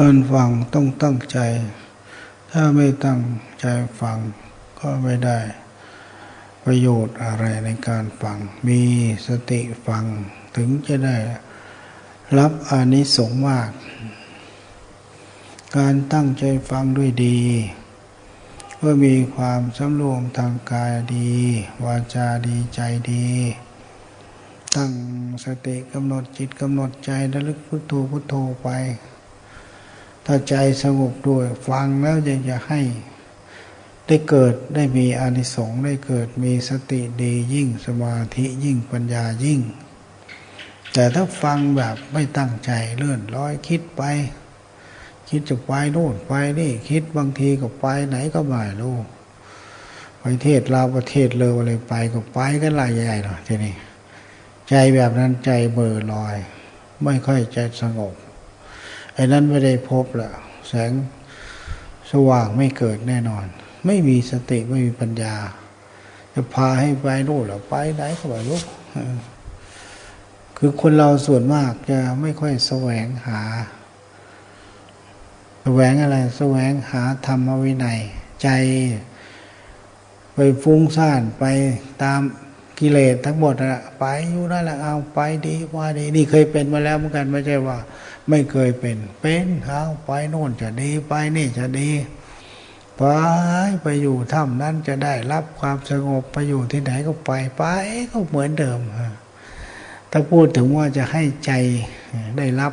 การฟังต้องตั้งใจ ถ้าไม่ตั้งใจฟังก็ไม่ได้ ประโยชน์อะไรในการฟัง มีสติฟังถึงจะได้รับอานิสงส์มาก การตั้งใจฟังด้วยดีก็มีความสำรวมทางกายดี วาจาดีใจดี ตั้งสติกำหนดจิตกำหนดใจระลึกพุทโธพุทโธไป ถ้าใจสงบด้วยฟังแล้วยังจะให้ได้เกิดได้มีอานิสงส์ได้เกิดมีสติดียิ่งสมาธิยิ่งปัญญายิ่ง แต่ถ้าฟังแบบไม่ตั้งใจเลื่อนลอยคิดไป คิดจะไปโน่นไปนี่คิดบางทีก็ไปไหนก็ไม่รู้ไปเทศลาวประเทศเลยอะไรไปก็ไปกันหลายใหญ่หรอทีนี้ใจแบบนั้นใจเบอร์ลอย ไม่ค่อยใจสงบ ไอ้นั้นไม่ได้พบละแสงสว่างไม่เกิดแน่นอน ไม่มีสติไม่มีปัญญา จะพาให้ไปโน่นหรอไปไหนก็ไม่รู้คือคนเราส่วนมากจะไม่ค่อยแสวงหา แสวงอะไร แสวงหาธรรมวินัย ใจ ไปฟุ้งซ่านไปตาม กิเลสทั้งหมดนะไปอยู่นั่นแหละเอาไปดีว่าดีนี่เคยเป็นมาแล้วเหมือนกันไม่ใช่ว่า ไม่เคยเป็น เป็นเอาไปโน่นจะดีไปนี่จะดีไปไปอยู่ถ้ำนั้นจะได้รับความสงบไปอยู่ที่ไหนก็ไปไปก็เหมือนเดิมถ้าพูดถึงว่าจะให้ใจได้รับ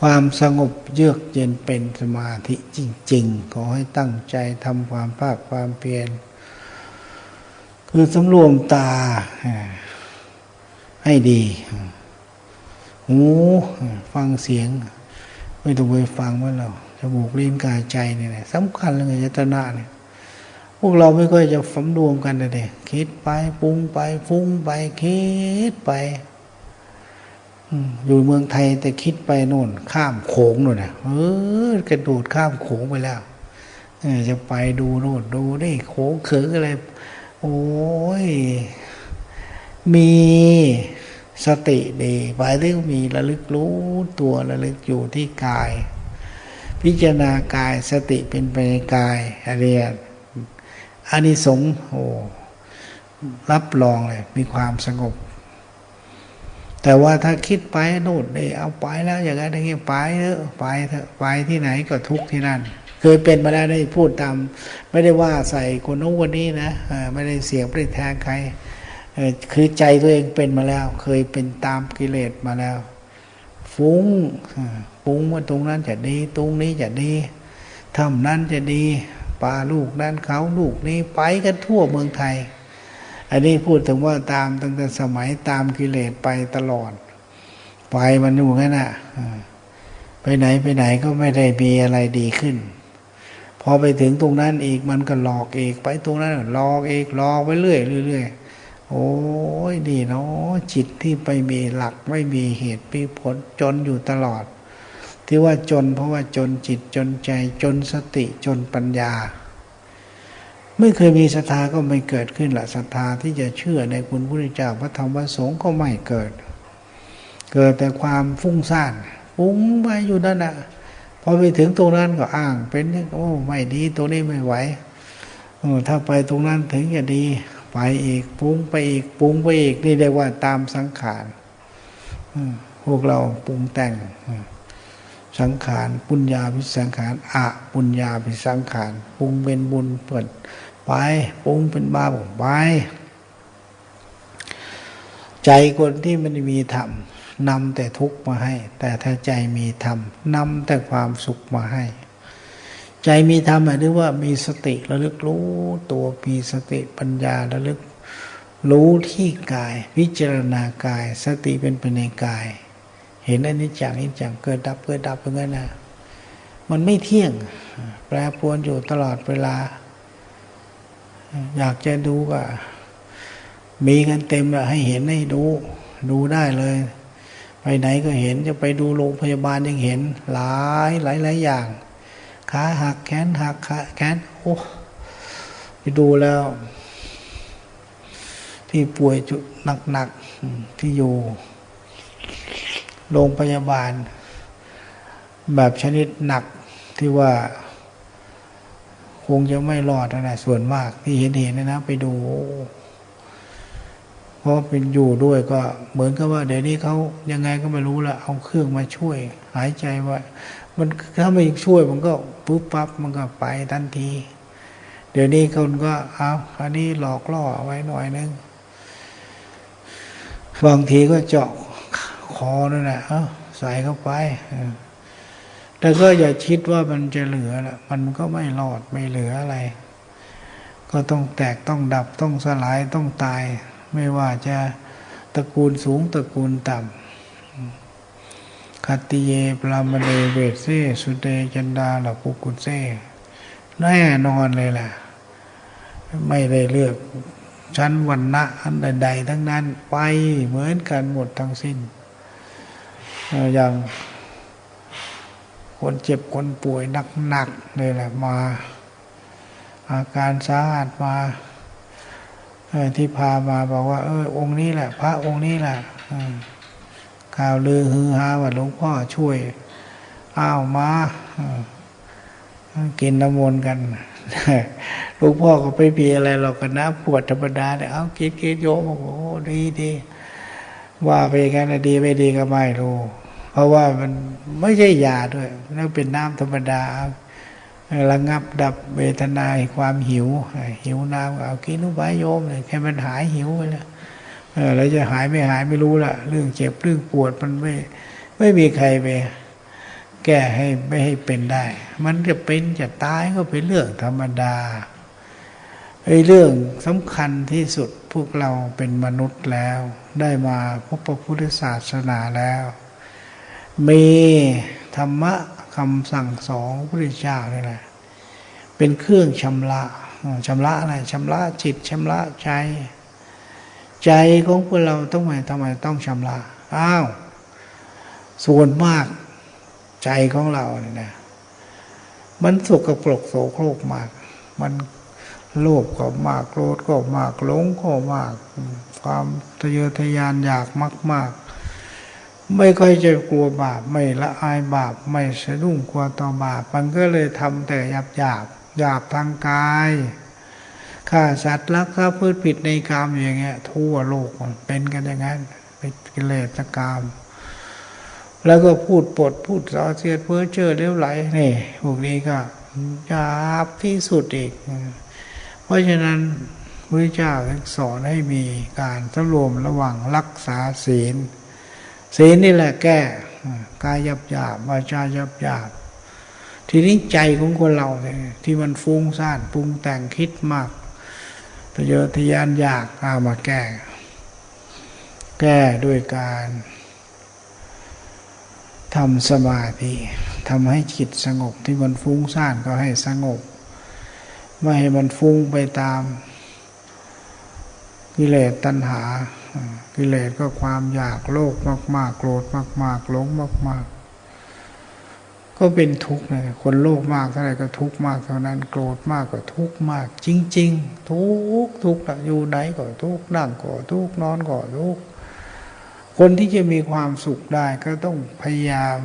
ความสงบเยือกเย็นเป็นสมาธิจริง ๆ ขอให้ตั้งใจทำความภาคความเพียร คือสำรวมตาให้ดี หูฟังเสียง ไม่ต้องไปฟังว่าเราจมูกลิ้นกายใจเนี่ยสำคัญเลยยตนาเนี่ยพวกเราไม่ค่อยจะสำรวมกันเลย คิดไปปรุงไปฟุ้งไปคิดไปอยู่เมืองไทยแต่คิดไปโน่น ข้ามโขงโน่นนะเออกระโดดข้ามโขงไปแล้วจะไปดูโน่นดูนี่โขงเขืออะไร โอ้ย มีสติดีไปเรื่องมีระลึกรู้ตัวระลึกอยู่ที่กาย พิจารณากายสติเป็นไปในกายเรียนอานิสงส์โอ้รับรองเลย มีความสงบ แต่ว่าถ้าคิดไปโน่นเลยเอาไปแล้วอย่างนั้นอย่างนี้ไปเถอะไปเถอะไปที่ไหนก็ทุกที่นั่น เคยเป็นมาแล้วได้พูดตาม ไม่ได้ว่าใส่คนโน้นคนนี้นะไม่ได้เสียบไม่ได้แทงใครคือใจตัวเองเป็นมาแล้ว เคยเป็นตามกิเลสมาแล้ว ฟุ้งฟุ้งว่าตรงนั้นจะดี ตรงนี้จะดีทำนั้นจะดีปลาลูกนั้นเขาลูกนี้ไปกันทั่วเมืองไทย อันนี้พูดถึงว่าตามตั้งแต่สมัยตามกิเลสไปตลอด ไปมันอยู่งั้นอะไปไหนไปไหนก็ไม่ได้มีอะไรดีขึ้น อไปถึงตรงนั้นอีกมันก็หลอกอีกไปตรงนั้นหลอกอีกหลอกไปเรื่อยเรื่อยโอ้ยดีเนาะจิตที่ไปมีหลักไม่มีเหตุมีผลจนอยู่ตลอด ที่ว่าจนเพราะว่าจนจิตจนใจจนสติจนปัญญา ไม่เคยมีศรัทธาก็ไม่เกิดขึ้นละศรัทธาที่จะเชื่อในคุณพระเจ้าพระธรรมพระสงฆ์ก็ไม่เกิด เกิดแต่ความฟุ้งซ่านฟุ้งไปอยู่นั่นน่ะ พอไปถึงตรงนั้นก็อ้าง เป็นโอ้ไม่ดีตรงนี้ไม่ไหวถ้าไปตรงนั้นถึงจะดี ไปอีกปรุงไปอีกปรุงไปอีกนี่เรียกว่าตามสังขารพวกเราปรุงแต่งสังขารปุญญาพิสังขารอะปุญญาพิสังขารปรุงเป็นบุญเปิดไปปรุงเป็นบาปไป ใจคนที่มันมีธรรม นำแต่ทุกข์มาให้ แต่ถ้าใจมีธรรมนำแต่ความสุขมาให้ ใจมีธรรมหมายถึงว่ามีสติระลึกรู้ตัวมีสติปัญญาระลึก รู้ที่กายพิจารณากาย สติเป็นไปในกาย เห็นอนิจจังนิจจังเกิดดับเกิดดับเป็นไงนะมันไม่เที่ยง แปรปรวนอยู่ตลอดเวลา อยากจะดูก็มีกันเต็มแล้วให้เห็นให้ดู ดูได้เลย ไปไหนก็เห็นจะไปดูโรงพยาบาลยังเห็น หลายหลายหลายอย่างขาหักแขนหักขาแขนโอ้ไปดูแล้ว ที่ป่วยจุดหนักๆที่อยู่ โรงพยาบาล แบบชนิดหนักที่ว่า คงจะไม่รอดนะส่วนมากที่เห็นเห็นนะนะ ไปดู เพราะเป็นอยู่ด้วยก็เหมือนกับว่าเดี๋ยวนี้เขายังไงก็ไม่รู้ละเอาเครื่องมาช่วย หายใจว่า มันถ้าไม่ช่วยมันก็ปุ๊บปั๊บมันก็ไปทันที เดี๋ยวนี้คนก็เอาอันนี้หลอกล่อเอาไว้หน่อยนึงบางทีก็เจาะคอนั่นแหละเอาใส่เข้าไปแต่ก็อย่าคิดว่ามันจะเหลือละมันก็ไม่รอดไม่เหลืออะไร ก็ต้องแตกต้องดับต้องสลายต้องตาย ไม่ว่าจะตระกูลสูงตระกูลต่ำคัตติเยปรามเดเวทเซสุเดจันดาหลักุกุเซแน่นอนเลยล่ะ ไม่ได้เลือกชั้นวันณะอันใดๆทั้งนั้นไปเหมือนกันหมดทั้งสิ้น อย่างคนเจ็บคนป่วยหนักๆเลยแหละมา อาการสาหัสมา ที่พามาบอกว่า เออองค์นี้แหละ พระองค์นี้แหละข่าวลือฮือฮาว่าหลวงพ่อช่วย อ้าวมากินน้ำมนต์กันหลวงพ่อก็ไปเพียอะไรหรอกกันนะปวดธรรมดาเนี่ยเอากินกินโยมโอ้โหดีดีว่าไปกันดีไม่ดีก็ไม่รู้ เพราะว่ามันไม่ใช่ยาด้วยนั่นเป็นน้ำธรรมดา ระงับดับเวทนาความหิว หิวน้ำเอากินนุบายโยมเลยแค่มันหายหิวไปแล้วแล้วจะหายไม่หายไม่รู้ละเรื่องเจ็บเรื่องปวดมันไม่ไม่มีใครไปแก้ให้ไม่ให้เป็นได้ มันจะเป็นจะตายก็เป็นเรื่องธรรมดาไอ้เรื่องสำคัญที่สุดพวกเราเป็นมนุษย์แล้ว ได้มาพบพระพุทธศาสนาแล้ว มีธรรมะ คำสั่งสอนพระพุทธเจ้านี่แหละเป็นเครื่องชำระชำระอะไรชำระจิตชำระใจ ใจของพวกเราต้องไมทำไมต้องชำระอ้าวส่วนมากใจของเราเนี่ยนะมันสกปรกโสโครกมาก มันโลภก็มากโกรธก็มากหลงก็มาก ความทะเยอทะยานอยากมากมาก ไม่ค่อยจะกลัวบาป ไม่ละอายบาป ไม่สะดุ้งกลัวต่อบาป มันก็เลยทำแต่หยาบหยาบหยาบทางกายฆ่าสัตว์ลักทรัพย์พืชผิดในกรรมอย่างเงี้ย ทั่วโลกมันเป็นกันอย่างนั้นเป็นกิเลสกรรมแล้วก็พูดปดพูดสอเสียดเพ้อเจอเลี้ยวไหลนี่พวกนี้ก็หยาบที่สุดอีก เพราะฉะนั้นพระเจ้าสอนให้มีการสรวมระวังรักษาศีล ศีลนี่แหละแก้กายยับหยาบวาจายับหยาบทีนี้ใจของคนเราเนี่ยที่มันฟุ้งซ่านปรุงแต่งคิดมากทะเยอทะยานอยากเอามาแก้ แก้ด้วยการทำสมาธิทำให้จิตสงบที่มันฟุ้งซ่านก็ให้สงบ ไม่ให้มันฟุ้งไปตามกิเลสตัณหา กิเลสก็ความอยากโลภมาก ๆ โกรธมาก ๆ หลงมาก ๆ ก็เป็นทุกข์นะคนโลภมากเท่าไหร่ก็ทุกข์มากเท่านั้นโกรธมากก็ทุกข์มาก จริง ๆ ทุกข์ทุกข์อยู่ไหนก็ทุกข์นั่งก็ทุกข์นอนก็ทุกข์คนที่จะมีความสุขได้ก็ต้องพยายาม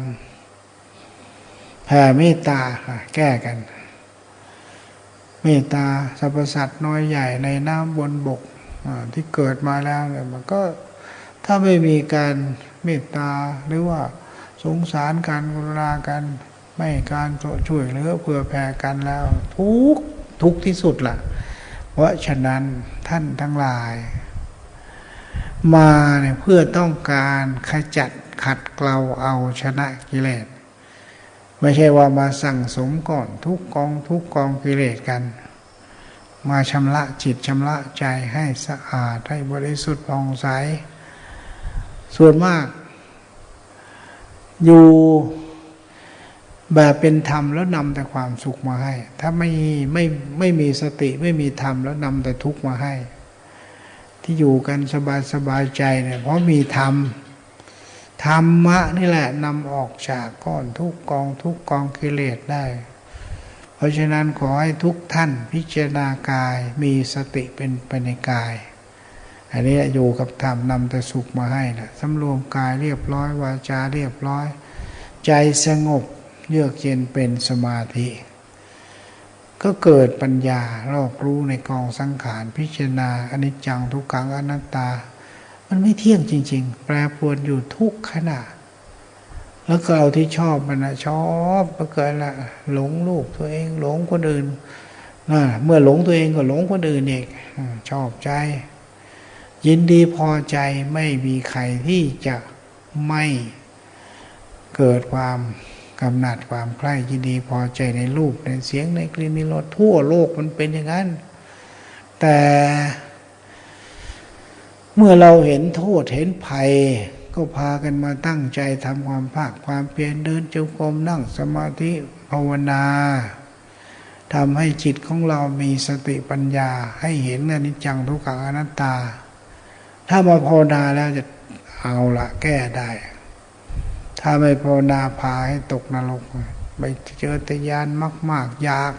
แผ่เมตตาค่ะ แก้กัน เมตตาสรรพสัตว์น้อยใหญ่ในน้ำบนบก ที่เกิดมาแล้วเนี่ยมันก็ถ้าไม่มีการเมตตาหรือว่าสงสารการกรุณากันไม่การช่วยเหลือเพื่อแผ่กันแล้ว ทุกทุกที่สุดละ่ะ เพราะฉะนั้นท่านทั้งหลาย มาเนี่ยเพื่อต้องการขจัดขัดเกลาเอาชนะกิเลส ไม่ใช่ว่ามาสั่งสมก่อนทุกกองทุกกองกิเลสกัน มาชำระจิตชำระใจให้สะอาดให้บริสุทธิ์ผ่องใส ส่วนมาก อยู่แบบเป็นธรรมแล้วนำแต่ความสุขมาให้ ถ้าไม่ไม่ไม่มีสติไม่มีธรรมแล้วนำแต่ทุกข์มาให้ ที่อยู่กันสบายสบายใจเนี่ยเพราะมีธรรมธรรมะนี่แหละนำออกจากก้อนทุกกองทุกกองกิเลสได้ เพราะฉะนั้นขอให้ทุกท่านพิจารณากายมีสติเป็นไปในกาย อันนี้อยู่กับธรรมนำแต่สุขมาให้นะสำรวมกายเรียบร้อยวาจาเรียบร้อย ใจสงบเยือกเย็นเป็นสมาธิ ก็เกิดปัญญารอบรู้ในกองสังขารพิจารณาอนิจจังทุกขังอนัตตา มันไม่เที่ยงจริง ๆ แปรปรวนอยู่ทุกขณะ แล้วก็เราที่ชอบมันนะชอบก็เกิดละหลงลูกตัวเองหลงคนอื่นนะเมื่อหลงตัวเองก็หลงคนอื่นอีกชอบใจ ยินดีพอใจไม่มีใครที่จะไม่เกิดความกำหนัดความใคร่ยินดีพอใจในรูปในเสียงในกลิ่นในรสทั่วโลกมันเป็นอย่างนั้น แต่ เมื่อเราเห็นโทษเห็นภัย ก็พากันมาตั้งใจทำความภาคความเพียรเดินจงกรมนั่งสมาธิภาวนาทำให้จิตของเรามีสติปัญญาให้เห็นอนิจจังทุกขังอนัตตา ถ้ามาภาวนาแล้วจะเอาละแก้ได้ ถ้าไม่ภาวนาพาให้ตกนรกไปเจอตยานมาก ๆ อยาก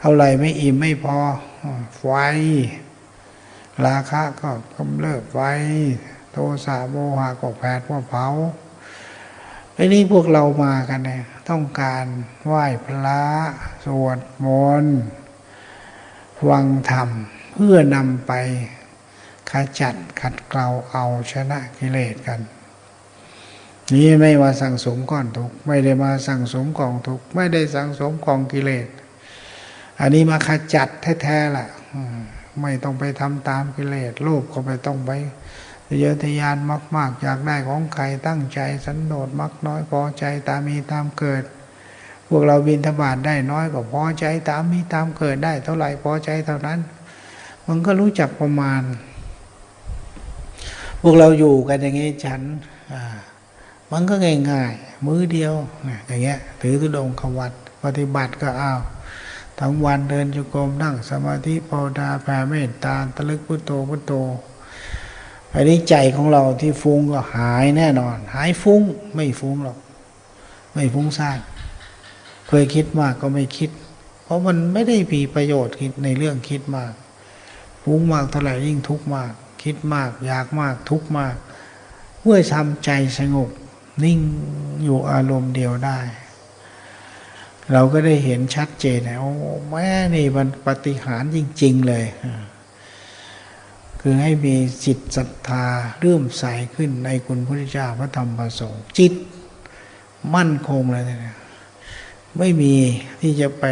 เท่าไรไม่อิ่มไม่พอไฟราคะก็กำเริบไฟ โทสะโมหะก็แผดว่าเผาไอ้นี่พวกเรามากันเนี่ยต้องการไหว้พระสวดมนต์ฟังธรรม เพื่อนำไปขจัดขัดเกลาเอาชนะกิเลสกัน นี่ไม่มาสั่งสมก้อนทุกไม่ได้มาสั่งสมกองทุกไม่ได้สั่งสมกองกิเลส อันนี้มาขจัดแท้ๆล่ะไม่ต้องไปทำตามกิเลสโลภก็ไม่ต้องไป เยอะทยานมาก ๆ อยากได้ของใครตั้งใจสันโดษมักน้อยพอใจตามมีตามเกิด พวกเราบินธบาตได้น้อยก็พอใจตามมีตามเกิดได้ เท่าไหร่พอใจเท่านั้น มันก็รู้จักประมาณ พวกเราอยู่กันอย่างนี้ฉันมันก็ง่ายๆมือเดียวอย่างเงี้ยถือตุดงขวัดปฏิบัติก็อ้าวทั้งวันเดินจุกรมนั่งสมาธิภาวนาแผ่เมตตาตะลึกพุทโธพุทโธ อันนี้ใจของเราที่ฟุ้งก็หายแน่นอน หายฟุ้งไม่ฟุ้งหรอก ไม่ฟุ้งซ่านเคยคิดมากก็ไม่คิด เพราะมันไม่ได้มีประโยชน์คิดในเรื่องคิดมากฟุ้งมากเท่าไหร่ยิ่งทุกข์มาก คิดมาก อยากมากทุกข์มากเมื่อทำใจสงบนิ่งอยู่อารมณ์เดียวได้ เราก็ได้เห็นชัดเจนแล้แม่นี่มันปฏิหารจริง ๆ เลย คือให้มีจิตศรัทธาเรื่มใสขึ้นในคุณพระเจ้าพระธรรมพระสงฆ์จิตมั่นคงเลยนะไม่มีที่จะไป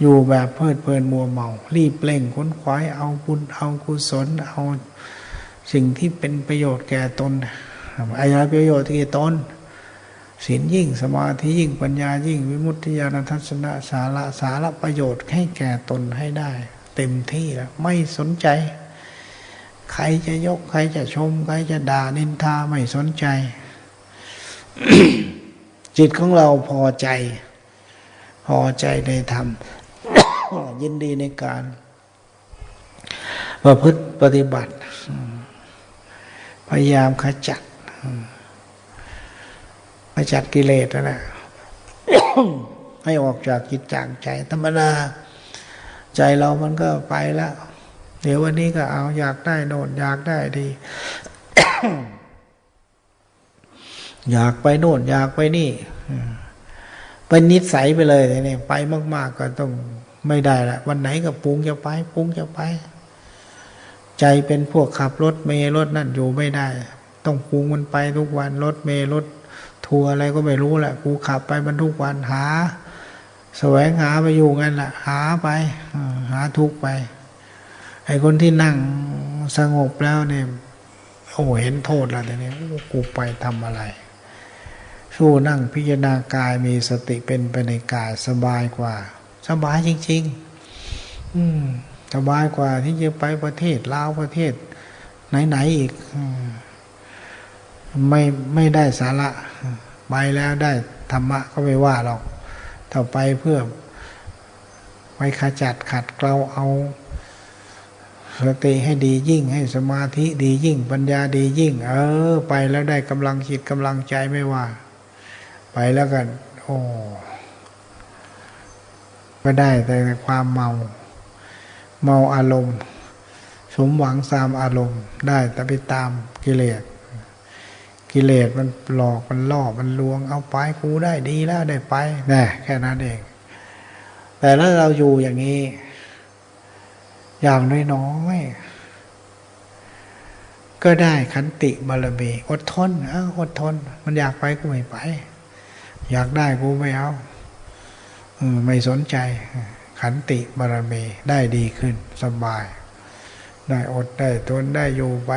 อยู่แบบเพลิดเพลินมัวเมา รีบเร่งค้นคว้าเอาบุญเอากุศลเอาสิ่งที่เป็นประโยชน์แก่ตนอะไรประโยชน์แก่ตนศีลยิ่งสมาธิยิ่งปัญญายิ่ง วิมุตติญาณทัศนะสาระสาระประโยชน์ให้แก่ตนให้ได้ เต็มที่แล้ว ไม่สนใจ ใครจะยก ใครจะชม ใครจะด่านินทาไม่สนใจ จิตของเราพอใจ พอใจในธรรมยินดีในการ ประพฤติปฏิบัติ พยายามขจัดขจัดกิเลสนะให้ออกจากจิตจากใจธรรมดา ใจเรามันก็ไปแล้ว เดี๋ยววันนี้ก็เอาอยากได้โน่นอยากได้ดี อยากไปโน่น อยากไปนี่เป็นนิสัยไปเลยเนี่ยไปมาก ๆ ก็ต้องไม่ได้ละวันไหนก็ปุงจะไปปุงจะไป ใจเป็นพวกขับรถเมล์รถนั่นอยู่ไม่ได้ ต้องปุงมันไปทุกวันรถเมล์รถทัวร์อะไรก็ไม่รู้แหละกูขับไปมันทุกวันหา แสวงหาไปอยู่กันละหาไปหาทุกไป ไอ้คนที่นั่งสงบแล้วเนี่ยโอ้เห็นโทษแล้วแต่นี้กูไปทำอะไร สู้นั่งพิจารณากายมีสติเป็นไปในกายสบายกว่า สบายจริง ๆ อืมสบายกว่าที่จะไปประเทศลาวประเทศ ไหนๆอีกไม่ไม่ได้สาระ ไปแล้วได้ธรรมะก็ไม่ว่าหรอก ถ้าไปเพื่อไปขจัดขัดเกลาเอาสติให้ดียิ่งให้สมาธิดียิ่ง ปัญญาดียิ่ง เออ ไปแล้วได้กำลังจิตกำลังใจไม่ว่า ไปแล้วกันโอ้ก็ได้แต่ความเมา เมาอารมณ์ สมหวังตามอารมณ์ ได้แต่ไปตามกิเลส กิเลสมันหลอกมันล่อมันลวง เอาไปกูได้ดีแล้วได้ไปน่แค่นั้นเอง แต่ถ้าเราอยู่อย่างนี้ อย่างน้อยๆก็ได้ขันติบารมีอดทนอ้าอดทน มันอยากไปกูไม่ไป อยากได้กูไม่เอาออไม่สนใจ ขันติบารมีได้ดีขึ้น สบาย ได้อดได้ทนได้อยู่ไป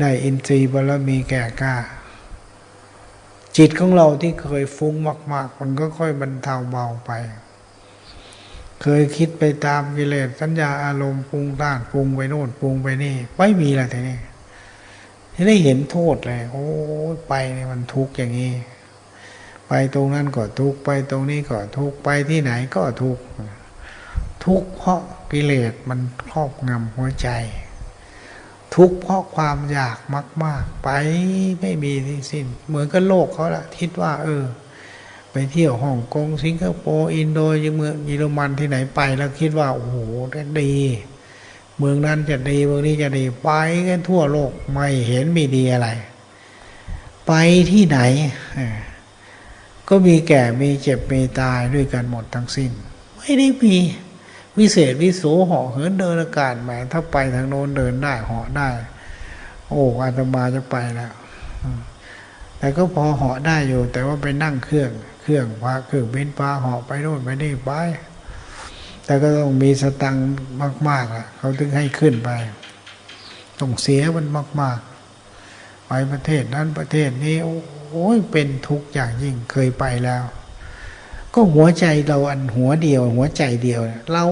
ได้อินทรีย์บารมีแก่กล้า จิตของเราที่เคยฟุ้งมากๆ มันก็ค่อยบรรเทาเบาไป เคยคิดไปตามกิเลสสัญญาอารมณ์ปรุงต้านปรุงไปโน่นปรุงไปนี่ไม่มีอะไรทีนี้ที่ได้เห็นโทษเลย โอ้ยไปเนี่ยมันทุกข์อย่างนี้ ไปตรงนั้นก็ทุกข์ไปตรงนี้ก็ทุกข์ไปที่ไหนก็ทุกข์ทุกข์เพราะกิเลสมันครอบงำหัวใจ ทุกข์เพราะความอยากมาก ๆ ไปไม่มีที่สิ้น เหมือนกับโลกเขาละคิดว่า เออ ไปเที่ยวฮ่องกงสิงคโปร์อินโดยังเมืองเยอรมันที่ไหนไปแล้วคิดว่าโอ้โหดี เมืองนั้นจะดีเมืองนี้จะดีไปกันทั่วโลกไม่เห็นมีดีอะไร ไปที่ไหน ก็มีแก่มีเจ็บมีตายด้วยกันหมดทั้งสิ้น ไม่ได้มี วิเศษวิโสเหาะเหินเดินอากาศแหมถ้าไปทางโน้นเดินได้เหาะได้ โอ้อาตมาจะไปแล้วแต่ก็พอเหาะได้อยู่ แต่ว่าไปนั่งเครื่อง เครื่องพาเครื่องบินพาเหาะไปโน่นไปนี่ไป แต่ก็ต้องมีสตังค์มากๆอะ เขาถึงให้ขึ้นไป ต้องเสียมันมาก ๆ ไปประเทศนั้นประเทศนี้ โอ้ยเป็นทุกข์อย่างยิ่งเคยไปแล้ว ก็หัวใจเราอันหัวเดียว หัวใจเดียวเนี่ยเรา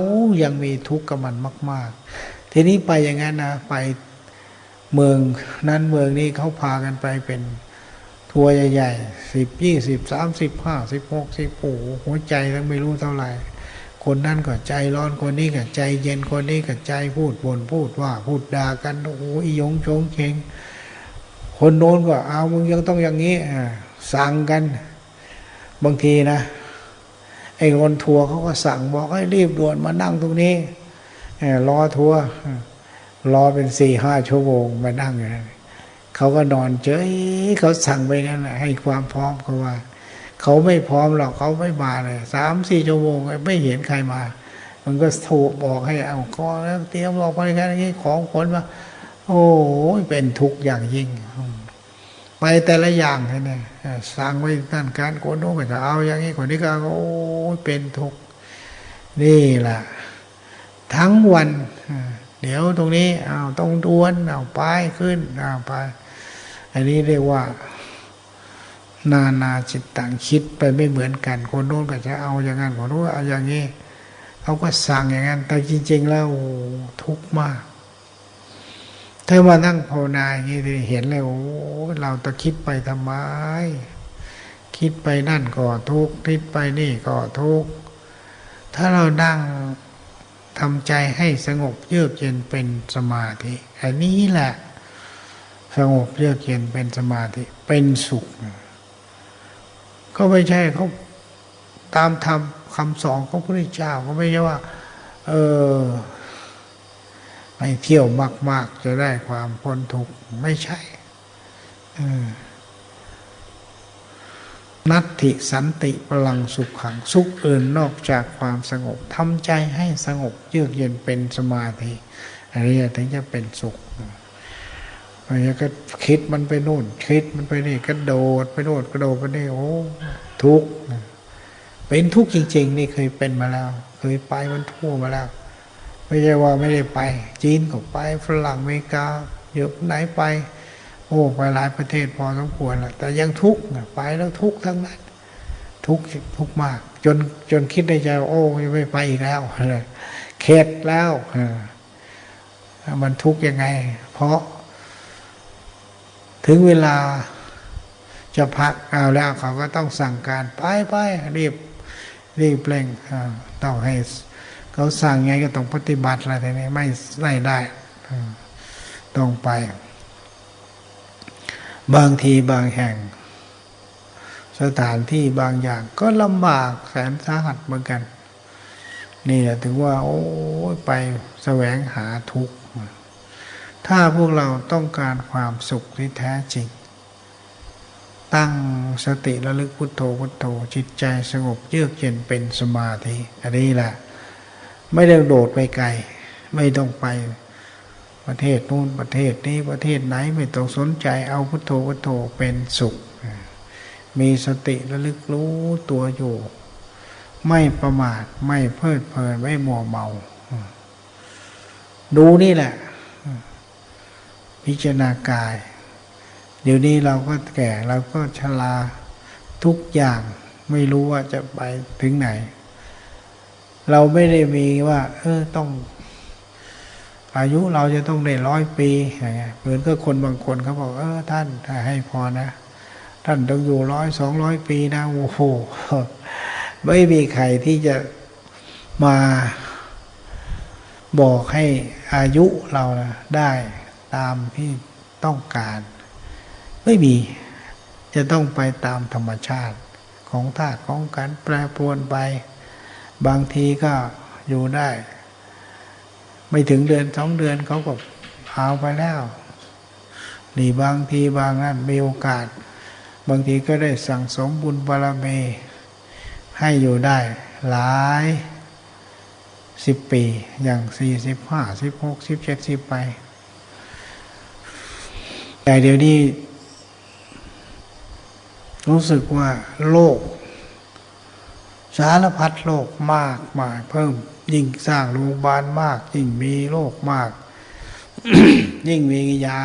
ยังมีทุกข์กับมันมาก ๆ ทีนี้ไปอย่างนั้นนะไปเมืองนั้นเมืองนี้เขาพากันไปเป็นทัวร์ใหญ่ๆสิบยี่สิบสามสิบห้าสิบหกสิบโอ้หัวใจทั้งไม่รู้เท่าไหร่ คนนั้นก็ใจร้อนคนนี้ก็ใจเย็นคนนี้ก็ใจพูดบ่นพูดว่าพูดด่ากันโอ้โหอีหยงโฉงเชงคนโน้นก็เอามึงยังต้องอย่างนี้อ่าสั่งกัน บางทีนะ ไอ้คนทัวร์เขาก็สั่งบอกให้รีบด่วนมานั่งตรงนี้เอ่อรอทัวร์รอเป็นสี่ห้าชั่วโมงมานั่งอยู่นั่นเขาก็นอนเฉยเขาสั่งไปงั้นน่ะให้ความพร้อมเขาว่า เขาไม่พร้อมหรอกเขาไม่มาเลยสามสี่ชั่วโมงไม่เห็นใครมา มันก็โทรบอกให้เอาก็แล้วเตรียมรอกไปแค่นี้ของขนมา โอ้เป็นทุกข์อย่างยิ่ง ไปแต่ละอย่างเลยเนี่ยสั่งไว้นั่นการโกนโน้ก็จะเอาอย่างนี้คนนี้ก็โอ้เป็นทุกข์นี่แหละทั้งวัน เดี๋ยวตรงนี้เอาต้องดวนเอาไปขึ้นเอาไป อันนี้เรียกว่า นานาจิตต่างคิดไปไม่เหมือนกัน คนโน้นก็จะเอาอย่างนั้นคนโน้นเอาอย่างนี้เขาก็สั่งอย่างนั้นแต่จริง ๆ แล้วทุกข์มาก ถ้ามานั่งภาวนาอย่างนี้เห็นเลยโอ้เราตะคิดไปทำไม คิดไปนั่นก็ทุกข์คิดไปนี่ก็ทุกข์ถ้าเรานั่งทำใจให้สงบเยือกเย็นเป็นสมาธิอันนี้แหละ สงบเยือกเย็นเป็นสมาธิเป็นสุข ก็ไม่ใช่เขาตามธรรมคำสอนของพระพุทธเจ้าก็ไม่ใช่ว่า เออ ไปเที่ยวมาก ๆ จะได้ความพ้นทุกข์ไม่ใช่นัตถิสันติพลังสุขขังสุขอื่นนอกจากความสงบทำใจให้สงบเยือกเย็นเป็นสมาธิอันนี้ถึงจะเป็นสุขอันนี้ก็คิดมันไปโน่น คิดมันไปนี่กระโดดไปโน่นกระโดดไปนี่โอ้ทุกข์เป็นทุกข์จริง ๆ นี่เคยเป็นมาแล้ว เคยไปมันทั่วมาแล้ว ไม่ใช่ว่าไม่ได้ไป จีนก็ไปฝรั่งอเมริกาเยอะไหนไป โอ้ไปหลายประเทศพอสมควรแหละแต่ยังทุกข์ไปแล้วทุกข์ทั้งนั้น ทุกข์ทุกข์มาก จนจนคิดในใจโอ้ยไม่ไปอีกแล้วเลยเข็ดแล้วมันทุกข์ยังไง เพราะ ถึงเวลาจะพักเอาแล้วเขาก็ต้องสั่งการไปไปรีบรีบเร่งอ่าต้องให้ เขาสั่งไงก็ต้องปฏิบัติอะไรแต่นี้ไม่ไม่ได้ต้องไป บางทีบางแห่ง สถานที่บางอย่างก็ลำบากแสนสาหัสเหมือนกัน นี่แหละถึงว่า โอ้ยไปแสวงหาทุกข์ถ้าพวกเราต้องการความสุขที่แท้จริง ตั้งสติระลึกพุทโธพุทโธจิตใจสงบเยือกเย็นเป็นสมาธิ อันนี้แหละ ไม่ได้โดดไปไกล ไม่ต้องไป ประเทศนู้นประเทศนี้ประเทศไหนไม่ต้องสนใจเอาพุทโธพุทโธเป็นสุข มีสติระลึกรู้ตัวอยู่ ไม่ประมาทไม่เพลิดเพลินไม่มัวเมา ดูนี่แหละ พิจารณากาย เดี๋ยวนี้เราก็แก่เราก็ชราทุกอย่างไม่รู้ว่าจะไปถึงไหน เราไม่ได้มีว่า เออต้อง อายุเราจะต้องได้ร้อยปีอย่างเงี้ยเหมือนกับคนบางคนเขาบอก เออ ท่านถ้าให้พอนะ ท่านต้องอยู่ร้อยสองร้อยปีนะโอ้โหไม่มีใครที่จะมาบอกให้อายุเรานะได้ตามที่ต้องการ ไม่มีจะต้องไปตามธรรมชาติของธาตุของการแปรปรวนไป บางทีก็อยู่ได้ ไม่ถึงเดือนสองเดือนเขาก็เอาไปแล้ว นี่บางทีบางนั้นมีโอกาส บางทีก็ได้สั่งสมบุญบารมีให้อยู่ได้ หลายสิบปีอย่างสี่สิบห้าสิบหกสิบเจ็ดสิบไป แต่เดี๋ยวนี้รู้สึกว่าโลก สารพัดโลกมากมายเพิ่ม ยิ่งสร้างโรงพยาบาลมาก ยิ่งมีโรคมาก ยิ่งมียา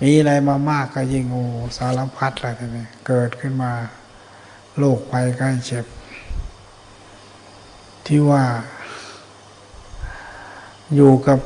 มีอะไรมามากก็ยิ่งโอ้สารพัดอะไรทีนี้เกิดขึ้นมาโรคภัยใกล้เจ็บ ที่ว่า อยู่กับ